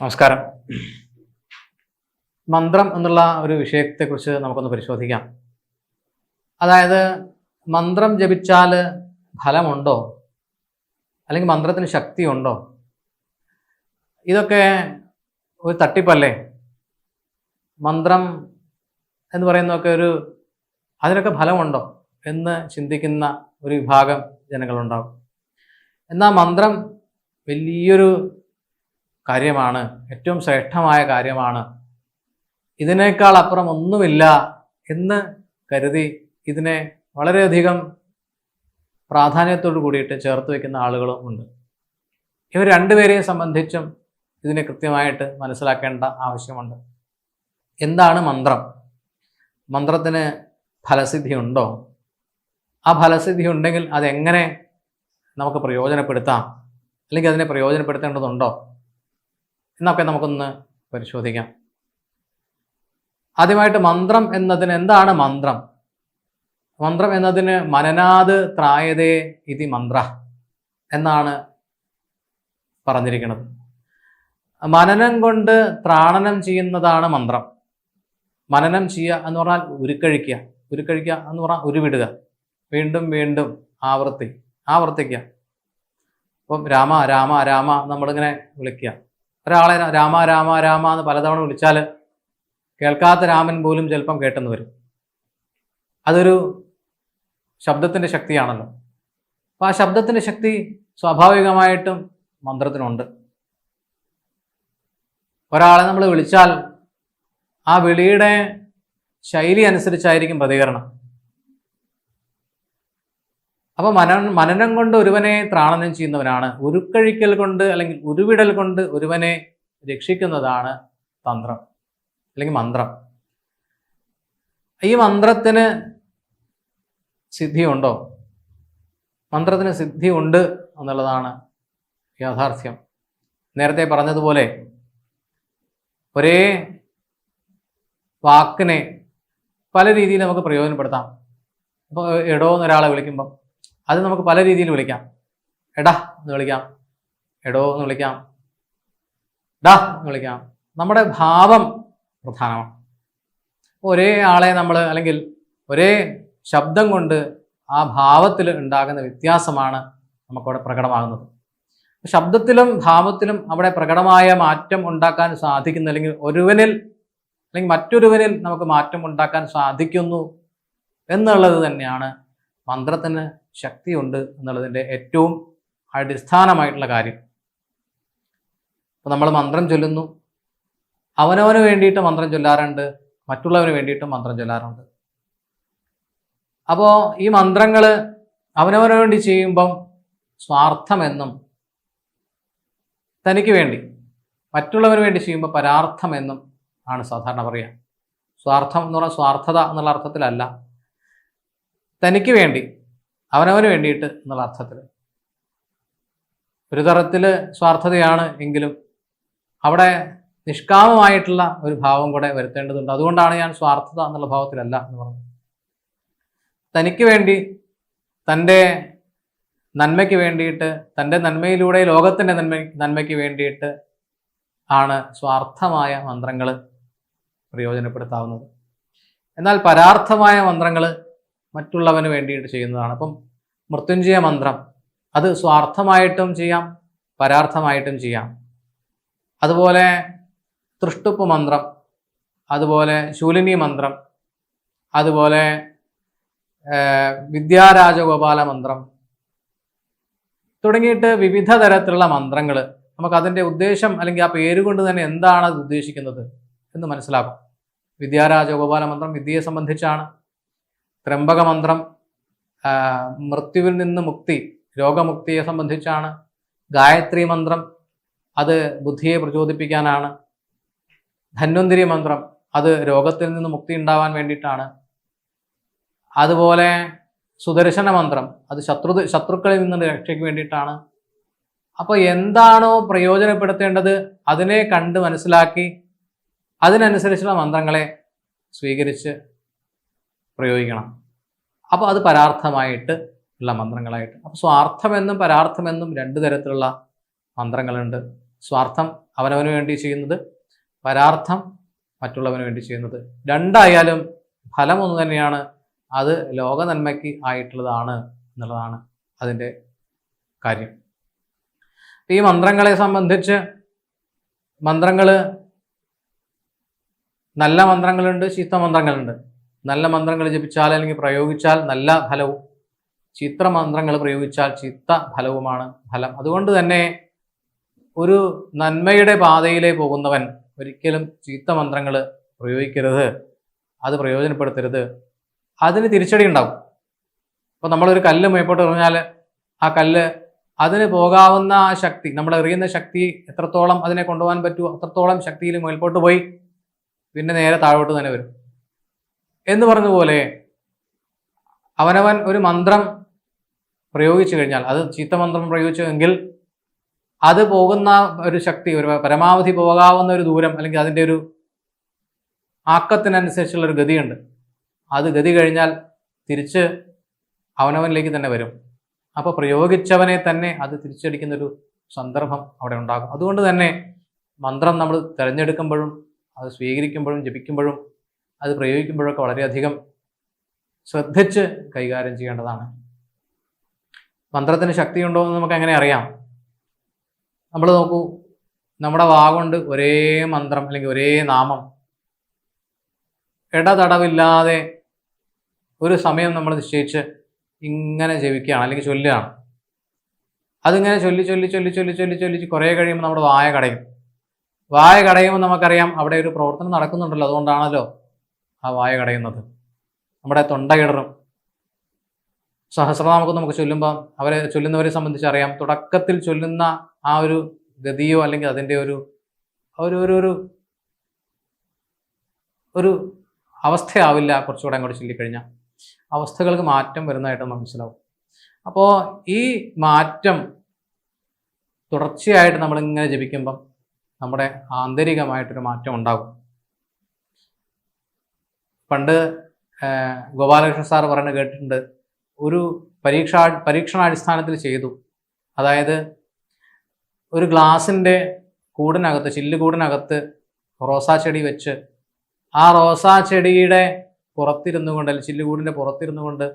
നമസ്കാരം. മന്ത്രം എന്നുള്ള ഒരു വിഷയത്തെക്കുറിച്ച് നമുക്കൊന്ന് പരിശോധിക്കാം. അതായത് മന്ത്രം ജപിച്ചാൽ ഫലമുണ്ടോ? അല്ലെങ്കിൽ മന്ത്രത്തിന് ശക്തിയുണ്ടോ? ഇതൊക്കെ ഒരു തട്ടിപ്പല്ലേ? മന്ത്രം എന്ന് പറയുന്നതൊക്കെ ഒരു അതിനൊക്കെ ഫലമുണ്ടോ എന്ന് ചിന്തിക്കുന്ന ഒരു വിഭാഗം ജനങ്ങളുണ്ടാവും. എന്നാൽ മന്ത്രം വലിയൊരു കാര്യമാണ് ഏറ്റവും ശ്രേഷ്ഠമായ കാര്യമാണ്. ഇതിനേക്കാൾ അപ്പുറം ഒന്നുമില്ല എന്ന് കരുതി ഇതിനെ വളരെയധികം പ്രാധാന്യത്തോടു കൂടിയിട്ട് ചേർത്ത് വയ്ക്കുന്ന ആളുകളും ഉണ്ട്. ഇവർ രണ്ടുപേരെയും സംബന്ധിച്ചും ഇതിനെ കൃത്യമായിട്ട് മനസ്സിലാക്കേണ്ട ആവശ്യമുണ്ട്. എന്താണ് മന്ത്രം? മന്ത്രത്തിന് ഫലസിദ്ധി ഉണ്ടോ? ആ ഫലസിദ്ധി ഉണ്ടെങ്കിൽ അതെങ്ങനെ നമുക്ക് പ്രയോജനപ്പെടുത്താം? അല്ലെങ്കിൽ അതിനെ പ്രയോജനപ്പെടുത്തേണ്ടതുണ്ടോ? എന്നൊക്കെ നമുക്കൊന്ന് പരിശോധിക്കാം. ആദ്യമായിട്ട് മന്ത്രം എന്നതിന് എന്താണ് മന്ത്രം? മന്ത്രം എന്നതിന് മനനാത് ത്രായതേ ഇതി മന്ത്ര എന്നാണ് പറഞ്ഞിരിക്കുന്നത്. മനനം കൊണ്ട് ത്രാണനം ചെയ്യുന്നതാണ് മന്ത്രം. മനനം ചെയ്യുക എന്ന് പറഞ്ഞാൽ ഉരുക്കഴിക്കുക. ഉരുക്കഴിക്കുക എന്ന് പറഞ്ഞാൽ ഉരുവിടുക. വീണ്ടും വീണ്ടും ആവർത്തി ആവർത്തിക്കുക. അപ്പം രാമ രാമ രാമ നമ്മളിങ്ങനെ വിളിക്കുക. ഒരാളെ രാമ രാമ രാമ എന്ന് പലതവണ വിളിച്ചാൽ കേൾക്കാത്ത രാമൻ പോലും ചിലപ്പം കേട്ടെന്ന് വരും. അതൊരു ശബ്ദത്തിന്റെ ശക്തിയാണല്ലോ. അപ്പം ആ ശബ്ദത്തിന്റെ ശക്തി സ്വാഭാവികമായിട്ടും മന്ത്രത്തിനുണ്ട്. ഒരാളെ നമ്മൾ വിളിച്ചാൽ ആ വിളിയുടെ ശൈലി അനുസരിച്ചായിരിക്കും പ്രതികരണം. അപ്പൊ മനനം മനനം കൊണ്ട് ഒരുവനെ ത്രാണനം ചെയ്യുന്നവനാണ്. ഉരുക്കഴിക്കൽ കൊണ്ട് അല്ലെങ്കിൽ ഉരുവിടൽ കൊണ്ട് ഒരുവനെ രക്ഷിക്കുന്നതാണ് തന്ത്രം അല്ലെങ്കിൽ മന്ത്രം. ഈ മന്ത്രത്തിന് സിദ്ധിയുണ്ടോ? മന്ത്രത്തിന് സിദ്ധി ഉണ്ട് എന്നുള്ളതാണ് യാഥാർത്ഥ്യം. നേരത്തെ പറഞ്ഞതുപോലെ ഒരേ വാക്കിനെ പല രീതിയിൽ നമുക്ക് പ്രയോജനപ്പെടുത്താം. അപ്പോൾ എടോ എന്നൊരാളെ വിളിക്കുമ്പോൾ അത് നമുക്ക് പല രീതിയിൽ വിളിക്കാം. എടാ എന്ന് വിളിക്കാം. എടോ എന്ന് വിളിക്കാം. ഡാ എന്ന് വിളിക്കാം. നമ്മുടെ ഭാവം പ്രധാനമാണ്. ഒരേ ആളെ നമ്മൾ അല്ലെങ്കിൽ ഒരേ ശബ്ദം കൊണ്ട് ആ ഭാവത്തിൽ ഉണ്ടാകുന്ന വ്യത്യാസമാണ് നമുക്കവിടെ പ്രകടമാകുന്നത്. ശബ്ദത്തിലും ഭാവത്തിലും അവിടെ പ്രകടമായ മാറ്റം ഉണ്ടാക്കാൻ സാധിക്കുന്നു അല്ലെങ്കിൽ ഒരുവനിൽ അല്ലെങ്കിൽ മറ്റൊരുവനിൽ നമുക്ക് മാറ്റം ഉണ്ടാക്കാൻ സാധിക്കുന്നു എന്നുള്ളത് തന്നെയാണ് മന്ത്രത്തിന് ശക്തിയുണ്ട് എന്നുള്ളതിന്റെ ഏറ്റവും അടിസ്ഥാനമായിട്ടുള്ള കാര്യം. അപ്പോൾ നമ്മൾ മന്ത്രം ചൊല്ലുന്നു. അവനവന് വേണ്ടിയിട്ട് മന്ത്രം ചൊല്ലാറുണ്ട്. മറ്റുള്ളവന് വേണ്ടിയിട്ടും മന്ത്രം ചൊല്ലാറുണ്ട്. അപ്പോൾ ഈ മന്ത്രങ്ങൾ അവനവന് വേണ്ടി ചെയ്യുമ്പം സ്വാർത്ഥമെന്നും തനിക്ക് വേണ്ടി മറ്റുള്ളവന് വേണ്ടി ചെയ്യുമ്പോൾ പരാർത്ഥമെന്നും ആണ് സാധാരണ പറയുക. സ്വാർത്ഥം എന്ന് പറഞ്ഞാൽ സ്വാർത്ഥത എന്നുള്ള അർത്ഥത്തിലല്ല. തനിക്ക് വേണ്ടി അവനവന് വേണ്ടിയിട്ട് എന്നുള്ള അർത്ഥത്തിൽ ഒരു തരത്തിൽ സ്വാർത്ഥതയാണ് എങ്കിലും അവിടെ നിഷ്കാമമായിട്ടുള്ള ഒരു ഭാവം കൂടെ വരുത്തേണ്ടതുണ്ട്. അതുകൊണ്ടാണ് ഞാൻ സ്വാർത്ഥത എന്നുള്ള ഭാവത്തിലല്ല എന്ന് പറഞ്ഞത്. തനിക്ക് വേണ്ടി തന്റെ നന്മയ്ക്ക് വേണ്ടിയിട്ട് തന്റെ നന്മയിലൂടെ ലോകത്തിന്റെ നന്മ നന്മയ്ക്ക് വേണ്ടിയിട്ട് ആണ് സ്വാർത്ഥമായ മന്ത്രങ്ങൾ പ്രയോജനപ്പെടുത്താവുന്നത്. എന്നാൽ പരാർത്ഥമായ മന്ത്രങ്ങൾ മറ്റുള്ളവന് വേണ്ടിയിട്ട് ചെയ്യുന്നതാണ്. അപ്പം മൃത്യുഞ്ജയ മന്ത്രം അത് സ്വാർത്ഥമായിട്ടും ചെയ്യാം പരാർത്ഥമായിട്ടും ചെയ്യാം. അതുപോലെ തൃഷ്ടുപ്പ് മന്ത്രം അതുപോലെ ശൂലിനി മന്ത്രം അതുപോലെ വിദ്യാരാജഗോപാല മന്ത്രം തുടങ്ങിയിട്ട് വിവിധ തരത്തിലുള്ള മന്ത്രങ്ങൾ നമുക്ക് അതിന്റെ ഉദ്ദേശം അല്ലെങ്കിൽ ആ പേര് കൊണ്ട് തന്നെ എന്താണ് അത് ഉദ്ദേശിക്കുന്നത് എന്ന് മനസ്സിലാക്കും. വിദ്യാരാജഗോപാല മന്ത്രം വിദ്യയെ സംബന്ധിച്ചാണ്. ത്രംബക മന്ത്രം മൃത്യുവിൽ നിന്ന് മുക്തി രോഗമുക്തിയെ സംബന്ധിച്ചാണ്. ഗായത്രി മന്ത്രം അത് ബുദ്ധിയെ പ്രചോദിപ്പിക്കാനാണ്. ധന്വന്തിരി മന്ത്രം അത് രോഗത്തിൽ നിന്ന് മുക്തി ഉണ്ടാവാൻ വേണ്ടിയിട്ടാണ്. അതുപോലെ സുദർശന മന്ത്രം അത് ശത്രു ശത്രുക്കളിൽ നിന്ന് രക്ഷയ്ക്ക് വേണ്ടിയിട്ടാണ്. അപ്പോൾ എന്താണോ പ്രയോജനപ്പെടുത്തേണ്ടത് അതിനെ കണ്ട് മനസ്സിലാക്കി അതിനനുസരിച്ചുള്ള മന്ത്രങ്ങളെ സ്വീകരിച്ച് പ്രയോഗിക്കണം. അപ്പോൾ അത് പരാർത്ഥമായിട്ട് ഉള്ള മന്ത്രങ്ങളായിട്ട്. അപ്പോൾ സ്വാർത്ഥമെന്നും പരാർത്ഥമെന്നും രണ്ട് തരത്തിലുള്ള മന്ത്രങ്ങളുണ്ട്. സ്വാർത്ഥം അവനവന് വേണ്ടി ചെയ്യുന്നത് പരാർത്ഥം മറ്റുള്ളവന് വേണ്ടി ചെയ്യുന്നത്. രണ്ടായാലും ഫലം ഒന്ന് തന്നെയാണ്. അത് ലോക നന്മയ്ക്ക് ആയിട്ടുള്ളതാണ് എന്നുള്ളതാണ് അതിന്റെ കാര്യം. ഈ മന്ത്രങ്ങളെ സംബന്ധിച്ച് മന്ത്രങ്ങൾ നല്ല മന്ത്രങ്ങളുണ്ട് ചീത്ത മന്ത്രങ്ങളുണ്ട്. നല്ല മന്ത്രങ്ങൾ ജപിച്ചാൽ അല്ലെങ്കിൽ പ്രയോഗിച്ചാൽ നല്ല ഫലവും. ചിത്ര മന്ത്രങ്ങൾ പ്രയോഗിച്ചാൽ ചിത്ത ഫലവുമാണ് ഫലം. അതുകൊണ്ട് തന്നെ ഒരു നന്മയുടെ പാതയിലേ പോകുന്നവൻ ഒരിക്കലും ചീത്ത മന്ത്രങ്ങൾ പ്രയോഗിക്കരുത്. അത് പ്രയോജനപ്പെടുത്തരുത്. അതിന് തിരിച്ചടി ഉണ്ടാവും. ഇപ്പോൾ നമ്മളൊരു കല്ല് മേപ്പോട്ട് എറിഞ്ഞാൽ ആ കല്ല് അതിന് പോകാവുന്ന ആ ശക്തി നമ്മൾ എറിയുന്ന ശക്തി എത്രത്തോളം അതിനെ കൊണ്ടുപോകാൻ പറ്റുമോ അത്രത്തോളം ശക്തിയിൽ മേൽപോട്ട് പോയി പിന്നെ നേരെ താഴോട്ട് തന്നെ വരും. എന്ന് പറഞ്ഞ പോലെ അവനവൻ ഒരു മന്ത്രം പ്രയോഗിച്ചു കഴിഞ്ഞാൽ അത് ചീത്ത മന്ത്രം പ്രയോഗിച്ചെങ്കിൽ അത് പോകുന്ന ഒരു ശക്തി ഒരു പരമാവധി പോകാവുന്ന ഒരു ദൂരം അല്ലെങ്കിൽ അതിന്റെ ഒരു ആക്കത്തിനനുസരിച്ചുള്ള ഒരു ഗതിയുണ്ട്. അത് ഗതി കഴിഞ്ഞാൽ തിരിച്ച് അവനവനിലേക്ക് തന്നെ വരും. അപ്പോൾ പ്രയോഗിച്ചവനെ തന്നെ അത് തിരിച്ചടിക്കുന്ന ഒരു സന്ദർഭം അവിടെ ഉണ്ടാകും. അതുകൊണ്ട് തന്നെ മന്ത്രം നമ്മൾ തിരഞ്ഞെടുക്കുമ്പോഴും അത് സ്വീകരിക്കുമ്പോഴും ജപിക്കുമ്പോഴും അത് പ്രയോഗിക്കുമ്പോഴൊക്കെ വളരെയധികം ശ്രദ്ധിച്ച് കൈകാര്യം ചെയ്യേണ്ടതാണ്. മന്ത്രത്തിന് ശക്തിയുണ്ടോ എന്ന് നമുക്ക് എങ്ങനെ അറിയാം? നമ്മൾ നോക്കൂ നമ്മുടെ വാഗുണ്ട് ഒരേ മന്ത്രം അല്ലെങ്കിൽ ഒരേ നാമം. ഇടതടവില്ലാതെ ഒരു സമയം നമ്മൾ നിശ്ചയിച്ച് ഇങ്ങനെ ജപിക്കുകയാണ് അല്ലെങ്കിൽ ചൊല്ലുകയാണ്. അതിങ്ങനെ ചൊല്ലി ചൊല്ലി ചൊല്ലി ചൊല്ലി ചൊല്ലി ചൊല്ലി കുറേ കഴിയുമ്പോൾ നമ്മുടെ വായ കടയും. വായ കടയുമ്പോൾ നമുക്കറിയാം അവിടെ ഒരു പ്രവർത്തനം നടക്കുന്നുണ്ടല്ലോ അതുകൊണ്ടാണല്ലോ. ആ വായ കടയുന്നത്. നമ്മുടെ തൊണ്ടയിടറും സഹസ്രനാമൊക്കെ നമുക്ക് ചൊല്ലുമ്പോൾ അവരെ ചൊല്ലുന്നവരെ സംബന്ധിച്ച് അറിയാം. തുടക്കത്തിൽ ചൊല്ലുന്ന ആ ഒരു ഗതിയോ അല്ലെങ്കിൽ അതിന്റെ ഒരു ഒരു ഒരു ഒരു ഒരു അവസ്ഥയാവില്ല കുറച്ചുകൂടെ അങ്ങോട്ട് ചൊല്ലിക്കഴിഞ്ഞാൽ. അവസ്ഥകൾക്ക് മാറ്റം വരുന്നതായിട്ട് മനസ്സിലാവും. അപ്പോൾ ഈ മാറ്റം തുടർച്ചയായിട്ട് നമ്മളിങ്ങനെ ജപിക്കുമ്പം നമ്മുടെ ആന്തരികമായിട്ടൊരു മാറ്റം ഉണ്ടാകും. പണ്ട് ഗോപാലകൃഷ്ണ സാർ പറയുന്നത് കേട്ടിട്ടുണ്ട്. ഒരു പരീക്ഷാ പരീക്ഷണാടിസ്ഥാനത്തിൽ ചെയ്തു. അതായത് ഒരു ഗ്ലാസിന്റെ കൂടിനകത്ത് ചില്ലുകൂടിനകത്ത് റോസാ ചെടി വെച്ച് ആ റോസാ ചെടിയുടെ പുറത്തിരുന്നു കൊണ്ട് അല്ലെങ്കിൽ ചില്ലുകൂടിന്റെ പുറത്തിരുന്നു കൊണ്ട്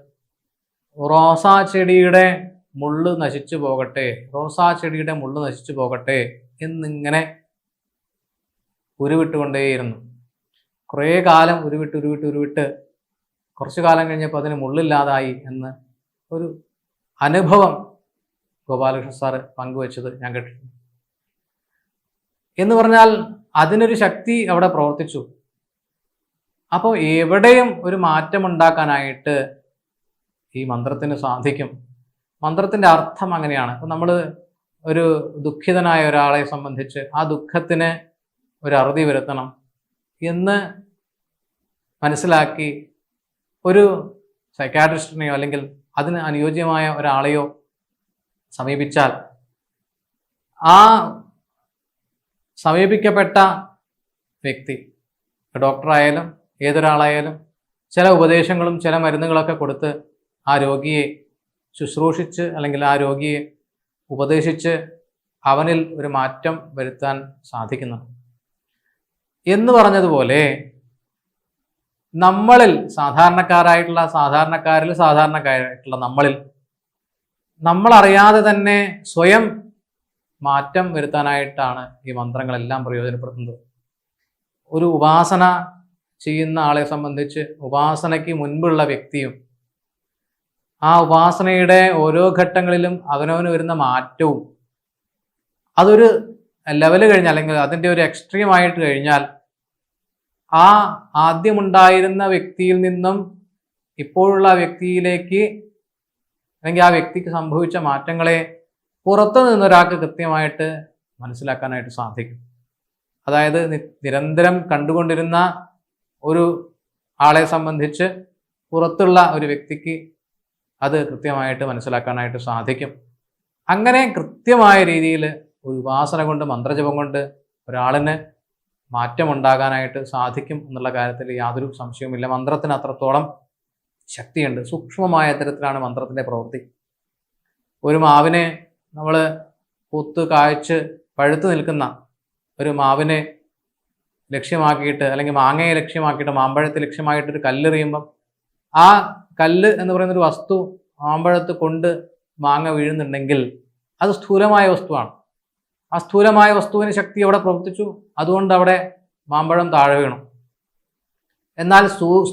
റോസാ ചെടിയുടെ മുള്ള് നശിച്ചു പോകട്ടെ റോസാ ചെടിയുടെ മുള്ള് നശിച്ചു പോകട്ടെ എന്നിങ്ങനെ ഉരുവിട്ടുകൊണ്ടേയിരുന്നു. കുറേ കാലം ഉരുവിട്ട് ഉരുവിട്ട് ഉരുവിട്ട് കുറച്ചു കാലം കഴിഞ്ഞപ്പോൾ അതിന് മുള്ളില്ലാതായി എന്ന് ഒരു അനുഭവം ഗോപാലകൃഷ്ണ സാറ് പങ്കുവച്ചത് ഞാൻ കേട്ടിട്ടുണ്ട്. എന്ന് പറഞ്ഞാൽ അതിനൊരു ശക്തി അവിടെ പ്രവർത്തിച്ചു. അപ്പോൾ എവിടെയും ഒരു മാറ്റമുണ്ടാക്കാനായിട്ട് ഈ മന്ത്രത്തിന് സാധിക്കും. മന്ത്രത്തിന്റെ അർത്ഥം അങ്ങനെയാണ്. അപ്പോൾ നമ്മൾ ഒരു ദുഃഖിതനായ ഒരാളെ സംബന്ധിച്ച് ആ ദുഃഖത്തിന് ഒരു അറുതി വരുത്തണം. എന്ന് മനസ്സിലാക്കി ഒരു സൈക്കാട്രിസ്റ്റിനെയോ അല്ലെങ്കിൽ അതിന് അനുയോജ്യമായ ഒരാളെയോ സമീപിച്ചാൽ ആ സമീപിക്കപ്പെട്ട വ്യക്തി ഡോക്ടറായാലും ഏതൊരാളായാലും ചില ഉപദേശങ്ങളും ചില മരുന്നുകളൊക്കെ കൊടുത്ത് ആ രോഗിയെ ശുശ്രൂഷിച്ച് അല്ലെങ്കിൽ ആ രോഗിയെ ഉപദേശിച്ച് അവനിൽ ഒരു മാറ്റം വരുത്താൻ സാധിക്കുന്നുണ്ട് എന്ന് പറഞ്ഞതുപോലെ നമ്മളിൽ സാധാരണക്കാരായിട്ടുള്ള സാധാരണക്കാരിൽ സാധാരണക്കാരായിട്ടുള്ള നമ്മളിൽ നമ്മളറിയാതെ തന്നെ സ്വയം മാറ്റം വരുത്താനായിട്ടാണ് ഈ മന്ത്രങ്ങളെല്ലാം പ്രയോജനപ്പെടുത്തുന്നത്. ഒരു ഉപാസന ചെയ്യുന്ന ആളെ സംബന്ധിച്ച് ഉപാസനയ്ക്ക് മുൻപുള്ള വ്യക്തിയും ആ ഉപാസനയുടെ ഓരോ ഘട്ടങ്ങളിലും അവനവന് വരുന്ന മാറ്റവും അതൊരു ലെവൽ കഴിഞ്ഞാൽ അല്ലെങ്കിൽ അതിന്റെ ഒരു എക്സ്ട്രീം ആയിട്ട് കഴിഞ്ഞാൽ ആ ആദ്യമുണ്ടായിരുന്ന വ്യക്തിയിൽ നിന്നും ഇപ്പോഴുള്ള വ്യക്തിയിലേക്ക് അല്ലെങ്കിൽ ആ വ്യക്തിക്ക് സംഭവിച്ച മാറ്റങ്ങളെ പുറത്തു നിന്നൊരാൾക്ക് കൃത്യമായിട്ട് മനസ്സിലാക്കാനായിട്ട് സാധിക്കും. അതായത് നിരന്തരം കണ്ടുകൊണ്ടിരുന്ന ഒരു ആളെ സംബന്ധിച്ച് പുറത്തുള്ള ഒരു വ്യക്തിക്ക് അത് കൃത്യമായിട്ട് മനസ്സിലാക്കാനായിട്ട് സാധിക്കും. അങ്ങനെ കൃത്യമായ രീതിയിൽ ഒരു ഉപാസന കൊണ്ട് മന്ത്രജപം കൊണ്ട് ഒരാളിന് മാറ്റമുണ്ടാകാനായിട്ട് സാധിക്കും എന്നുള്ള കാര്യത്തിൽ യാതൊരു സംശയവുമില്ല. മന്ത്രത്തിന് അത്രത്തോളം ശക്തിയുണ്ട്. സൂക്ഷ്മമായ തരത്തിലാണ് മന്ത്രത്തിന്റെ പ്രവൃത്തി. ഒരു മാവിനെ നമ്മൾ പൂത്ത് കായ്ച്ച് പഴുത്തു നിൽക്കുന്ന ഒരു മാവിനെ ലക്ഷ്യമാക്കിയിട്ട് അല്ലെങ്കിൽ മാങ്ങയെ ലക്ഷ്യമാക്കിയിട്ട് മാമ്പഴത്തെ ലക്ഷ്യമായിട്ട് ഒരു കല്ലെറിയുമ്പം ആ കല്ല് എന്ന് പറയുന്ന ഒരു വസ്തു മാമ്പഴത്ത് കൊണ്ട് മാങ്ങ വീഴുന്നുണ്ടെങ്കിൽ അത് സ്ഥൂലമായ വസ്തുവാണ്. ആ സ്ഥൂലമായ വസ്തുവിന് ശക്തി അവിടെ പ്രവർത്തിച്ചു. അതുകൊണ്ട് അവിടെ മാമ്പഴം താഴെ വീണു. എന്നാൽ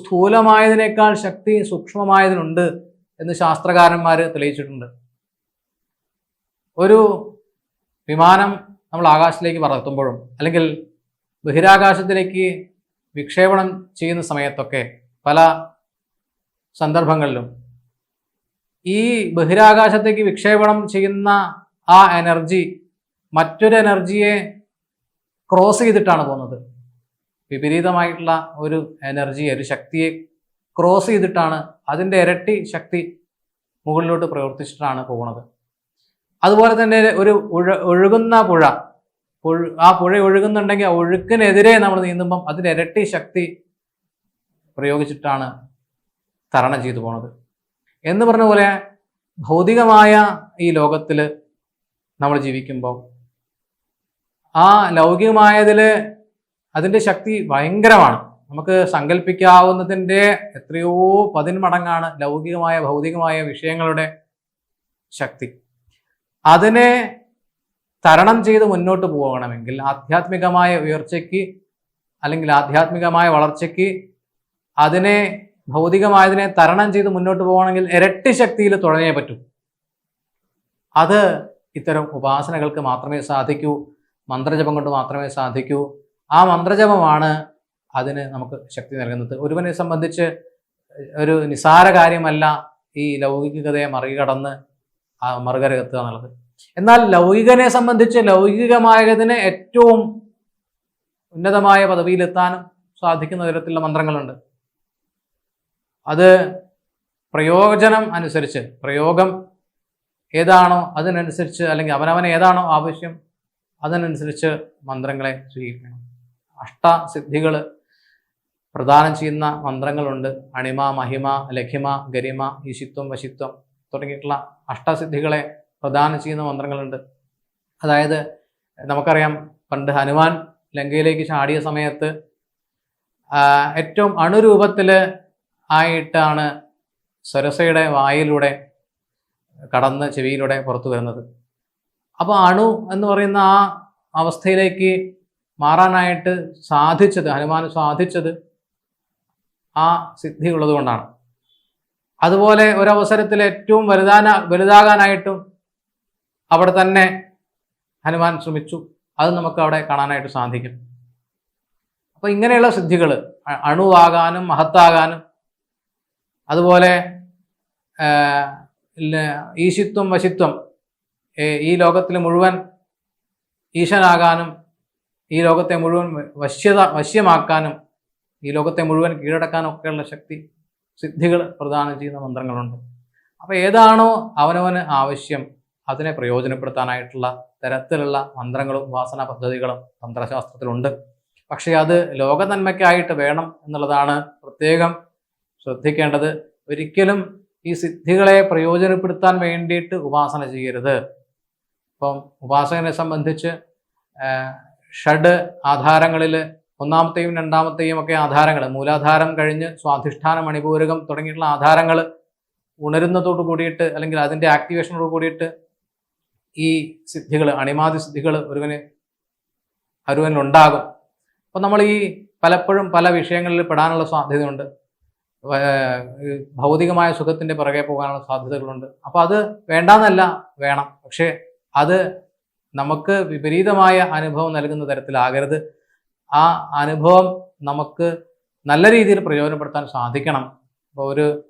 സ്ഥൂലമായതിനേക്കാൾ ശക്തി സൂക്ഷ്മമായതിനുണ്ട് എന്ന് ശാസ്ത്രകാരന്മാർ തെളിയിച്ചിട്ടുണ്ട്. ഒരു വിമാനം നമ്മൾ ആകാശത്തിലേക്ക് പറത്തുമ്പോഴും അല്ലെങ്കിൽ ബഹിരാകാശത്തിലേക്ക് വിക്ഷേപണം ചെയ്യുന്ന സമയത്തൊക്കെ പല സന്ദർഭങ്ങളിലും ഈ ബഹിരാകാശത്തേക്ക് വിക്ഷേപണം ചെയ്യുന്ന ആ എനർജി മറ്റൊരു എനർജിയെ ക്രോസ് ചെയ്തിട്ടാണ് പോകുന്നത്. വിപരീതമായിട്ടുള്ള ഒരു എനർജിയെ ഒരു ശക്തിയെ ക്രോസ് ചെയ്തിട്ടാണ് അതിന്റെ ഇരട്ടി ശക്തി മുകളിലോട്ട് പ്രവർത്തിച്ചിട്ടാണ് പോകുന്നത്. അതുപോലെ തന്നെ ഒരു ഒഴുകുന്ന പുഴ- ആ പുഴ ഒഴുകുന്നുണ്ടെങ്കിൽ ആ ഒഴുക്കിനെതിരെ നമ്മൾ നീന്തുമ്പം അതിന്റെ ഇരട്ടി ശക്തി പ്രയോഗിച്ചിട്ടാണ് തരണം ചെയ്തു പോണത്. എന്ന് പറഞ്ഞ പോലെ ഭൗതികമായ ഈ ലോകത്തിൽ നമ്മൾ ജീവിക്കുമ്പോൾ ആ ലൗകികമായതിൽ അതിന്റെ ശക്തി ഭയങ്കരമാണ്. നമുക്ക് സങ്കല്പിക്കാവുന്നതിന്റെ എത്രയോ പതിന്മടങ്ങാണ് ലൗകികമായ ഭൗതികമായ വിഷയങ്ങളുടെ ശക്തി. അതിനെ തരണം ചെയ്ത് മുന്നോട്ട് പോകണമെങ്കിൽ ആധ്യാത്മികമായ ഉയർച്ചയ്ക്ക് അല്ലെങ്കിൽ ആധ്യാത്മികമായ വളർച്ചയ്ക്ക് അതിനെ ഭൗതികമായതിനെ തരണം ചെയ്ത് മുന്നോട്ട് പോകണമെങ്കിൽ ഇരട്ടി ശക്തിയിൽ തുടങ്ങിയേ പറ്റൂ. അത് ഇത്തരം ഉപാസനകൾക്ക് മാത്രമേ സാധിക്കൂ. മന്ത്രജപം കൊണ്ട് മാത്രമേ സാധിക്കൂ. ആ മന്ത്രജപമാണ് അതിന് നമുക്ക് ശക്തി നൽകുന്നത്. ഒരുവനെ സംബന്ധിച്ച് ഒരു നിസാര കാര്യമല്ല ഈ ലൗകികതയെ മറികടന്ന് ആ മറുകരകത്തുക എന്നുള്ളത്. എന്നാൽ ലൗകികനെ സംബന്ധിച്ച് ലൗകികമായതിന് ഏറ്റവും ഉന്നതമായ പദവിയിലെത്താനും സാധിക്കുന്ന തരത്തിലുള്ള മന്ത്രങ്ങളുണ്ട്. അത് പ്രയോജനം അനുസരിച്ച് പ്രയോഗം ഏതാണോ അതിനനുസരിച്ച് അല്ലെങ്കിൽ അവനവന് ഏതാണോ ആവശ്യം അതിനനുസരിച്ച് മന്ത്രങ്ങളെ സ്വീകരിക്കണം. അഷ്ടസിദ്ധികൾ പ്രദാനം ചെയ്യുന്ന മന്ത്രങ്ങളുണ്ട്. അണിമ മഹിമ ലഖിമ ഗരിമ ഈശിത്വം വശിത്വം തുടങ്ങിയിട്ടുള്ള അഷ്ടസിദ്ധികളെ പ്രദാനം ചെയ്യുന്ന മന്ത്രങ്ങളുണ്ട്. അതായത് നമുക്കറിയാം പണ്ട് ഹനുമാൻ ലങ്കയിലേക്ക് ചാടിയ സമയത്ത് ഏറ്റവും അണുരൂപത്തിൽ ആയിട്ടാണ് സരസയുടെ വായിലൂടെ കടന്ന് ചെവിയിലൂടെ പുറത്തു വരുന്നത്. അപ്പോൾ അണു എന്ന് പറയുന്ന ആ അവസ്ഥയിലേക്ക് മാറാനായിട്ട് സാധിച്ചത് ഹനുമാൻ സാധിച്ചത് ആ സിദ്ധി ഉള്ളത് കൊണ്ടാണ്. അതുപോലെ ഒരവസരത്തിൽ ഏറ്റവും വലുതാന വലുതാകാനായിട്ടും അവിടെ തന്നെ ഹനുമാൻ ശ്രമിച്ചു. അത് നമുക്ക് അവിടെ കാണാനായിട്ട് സാധിക്കും. അപ്പോൾ ഇങ്ങനെയുള്ള സിദ്ധികൾ അണുവാകാനും മഹത്താകാനും അതുപോലെ ഈശിത്വം വശിത്വം ഈ ലോകത്തിൽ മുഴുവൻ ഈശനാകാനും ഈ ലോകത്തെ മുഴുവൻ വശ്യത വശ്യമാക്കാനും ഈ ലോകത്തെ മുഴുവൻ കീഴടക്കാനും ഒക്കെയുള്ള ശക്തി സിദ്ധികൾ പ്രദാനം ചെയ്യുന്ന മന്ത്രങ്ങളുണ്ട്. അപ്പോൾ ഏതാണോ അവനവന് ആവശ്യം അതിനെ പ്രയോജനപ്പെടുത്താനായിട്ടുള്ള തരത്തിലുള്ള മന്ത്രങ്ങളും ഉപാസന പദ്ധതികളും തന്ത്രശാസ്ത്രത്തിലുണ്ട്. പക്ഷേ അത് ലോകനന്മയ്ക്കായിട്ട് വേണം എന്നുള്ളതാണ് പ്രത്യേകം ശ്രദ്ധിക്കേണ്ടത്. ഒരിക്കലും ഈ സിദ്ധികളെ പ്രയോജനപ്പെടുത്താൻ വേണ്ടിയിട്ട് ഉപാസന ചെയ്യരുത്. ഇപ്പം ഉപാസകനെ സംബന്ധിച്ച് ഷഡ് ആധാരങ്ങളിൽ ഒന്നാമത്തെയും രണ്ടാമത്തെയും ഒക്കെ ആധാരങ്ങൾ മൂലാധാരം കഴിഞ്ഞ് സ്വാധിഷ്ഠാന മണിപൂരകം തുടങ്ങിയിട്ടുള്ള ആധാരങ്ങൾ ഉണരുന്നതോട് കൂടിയിട്ട് അല്ലെങ്കിൽ അതിന്റെ ആക്ടിവേഷനോട് കൂടിയിട്ട് ഈ സിദ്ധികൾ അണിമാതി സിദ്ധികൾ ഒരുവന് ഒരുവനുണ്ടാകും അപ്പം നമ്മൾ ഈ പലപ്പോഴും പല വിഷയങ്ങളിൽ പെടാനുള്ള സാധ്യതയുണ്ട്. ഭൗതികമായ സുഖത്തിന്റെ പിറകെ പോകാനുള്ള സാധ്യതകളുണ്ട്. അപ്പോൾ അത് വേണ്ടാന്നല്ല വേണം. പക്ഷേ അത് നമുക്ക് വിപരീതമായ അനുഭവം നൽകുന്ന തരത്തിലാകരുത്. ആ അനുഭവം നമുക്ക് നല്ല രീതിയിൽ പ്രയോജനപ്പെടുത്താൻ സാധിക്കണം. ഇപ്പോൾ ഒരു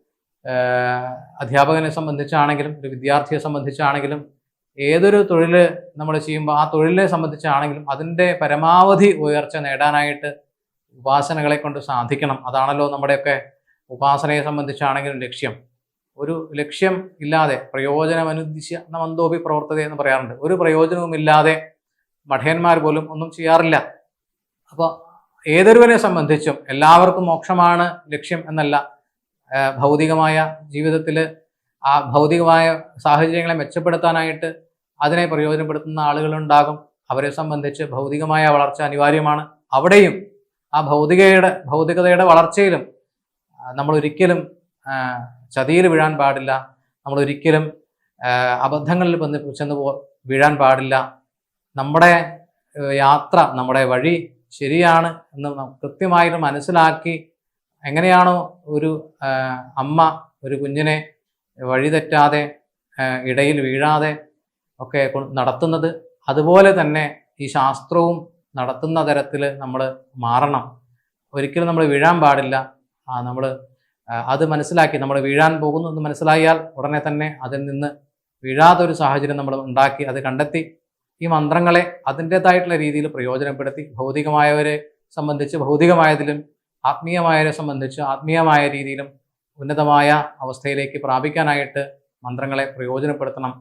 അധ്യാപകനെ സംബന്ധിച്ചാണെങ്കിലും ഒരു വിദ്യാർത്ഥിയെ സംബന്ധിച്ചാണെങ്കിലും ഏതൊരു തൊഴിൽ നമ്മൾ ചെയ്യുമ്പോൾ ആ തൊഴിലിനെ സംബന്ധിച്ചാണെങ്കിലും അതിന്റെ പരമാവധി ഉയർച്ച നേടാനായിട്ട് ഉപാസനകളെ കൊണ്ട് സാധിക്കണം. അതാണല്ലോ നമ്മുടെയൊക്കെ ഉപാസനയെ സംബന്ധിച്ചാണെങ്കിലും ലക്ഷ്യം. ഒരു ലക്ഷ്യം ഇല്ലാതെ പ്രയോജനം എന്ന പ്രവർത്തത എന്ന് പറയാറുണ്ട്. ഒരു പ്രയോജനവുമില്ലാതെ മഠയന്മാർ പോലും ഒന്നും ചെയ്യാറില്ല. അപ്പോൾ ഏതൊരുവനെ സംബന്ധിച്ചും എല്ലാവർക്കും മോക്ഷമാണ് ലക്ഷ്യം എന്നല്ല ഭൗതികമായ ജീവിതത്തിൽ ആ ഭൗതികമായ സാഹചര്യങ്ങളെ മെച്ചപ്പെടുത്താനായിട്ട് അതിനെ പ്രയോജനപ്പെടുത്തുന്ന ആളുകളുണ്ടാകും. അവരെ സംബന്ധിച്ച് ഭൗതികമായ വളർച്ച അനിവാര്യമാണ്. അവിടെയും ആ ഭൗതികയുടെ ഭൗതികതയുടെ വളർച്ചയിലും നമ്മൾ ഒരിക്കലും ചതിയിൽ വീഴാൻ പാടില്ല. നമ്മൾ ഒരിക്കലും അബദ്ധങ്ങളിൽ വന്ന് ചെന്ന് പോ വീഴാൻ പാടില്ല. നമ്മുടെ യാത്ര നമ്മുടെ വഴി ശരിയാണ് എന്ന് കൃത്യമായിട്ട് മനസ്സിലാക്കി എങ്ങനെയാണോ ഒരു അമ്മ ഒരു കുഞ്ഞിനെ വഴി തെറ്റാതെ ഇടയിൽ വീഴാതെ ഒക്കെ നടത്തുന്നത് അതുപോലെ തന്നെ ഈ ശാസ്ത്രവും നടത്തുന്ന തരത്തിൽ നമ്മൾ മാറണം. ഒരിക്കലും നമ്മൾ വീഴാൻ പാടില്ല. നമ്മൾ അത് മനസ്സിലാക്കി നമ്മൾ വീഴാൻ പോകുന്നു എന്ന് മനസ്സിലായാൽ ഉടനെ തന്നെ അതിൽ നിന്ന് വീഴാത്തൊരു സാഹചര്യം നമ്മൾ ഉണ്ടാക്കി അത് കണ്ടെത്തി ഈ മന്ത്രങ്ങളെ അതിന്റെതായിട്ടുള്ള രീതിയിൽ പ്രയോജനപ്പെടുത്തി ഭൗതികമായവരെ സംബന്ധിച്ച് ഭൗതികമായതിലും ആത്മീയമായവരെ സംബന്ധിച്ച് ആത്മീയമായ രീതിയിലും ഉന്നതമായ അവസ്ഥയിലേക്ക് പ്രാപിക്കാനായിട്ട് മന്ത്രങ്ങളെ പ്രയോജനപ്പെടുത്തണം.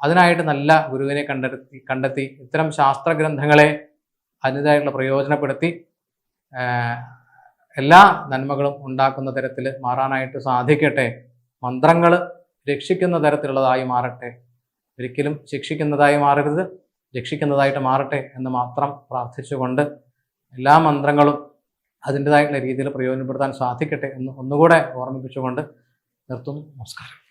അതിനായിട്ട് നല്ല ഗുരുവിനെ കണ്ടെത്തി കണ്ടെത്തി ഇത്തരം ശാസ്ത്രഗ്രന്ഥങ്ങളെ അതിന്റെതായിട്ടുള്ള പ്രയോജനപ്പെടുത്തി എല്ലാ നന്മകളും ഉണ്ടാക്കുന്ന തരത്തിൽ മാറാനായിട്ട് സാധിക്കട്ടെ. മന്ത്രങ്ങൾ രക്ഷിക്കുന്ന തരത്തിലുള്ളതായി മാറട്ടെ. ഒരിക്കലും ശിക്ഷിക്കുന്നതായി മാറരുത്. രക്ഷിക്കുന്നതായിട്ട് മാറട്ടെ എന്ന് മാത്രം പ്രാർത്ഥിച്ചുകൊണ്ട് എല്ലാ മന്ത്രങ്ങളും അതിന്റെതായിട്ടുള്ള രീതിയിൽ പ്രയോജനപ്പെടുത്താൻ സാധിക്കട്ടെ എന്ന് ഒന്നുകൂടെ ഓർമ്മിപ്പിച്ചുകൊണ്ട് നിർത്തുന്നു. നമസ്കാരം.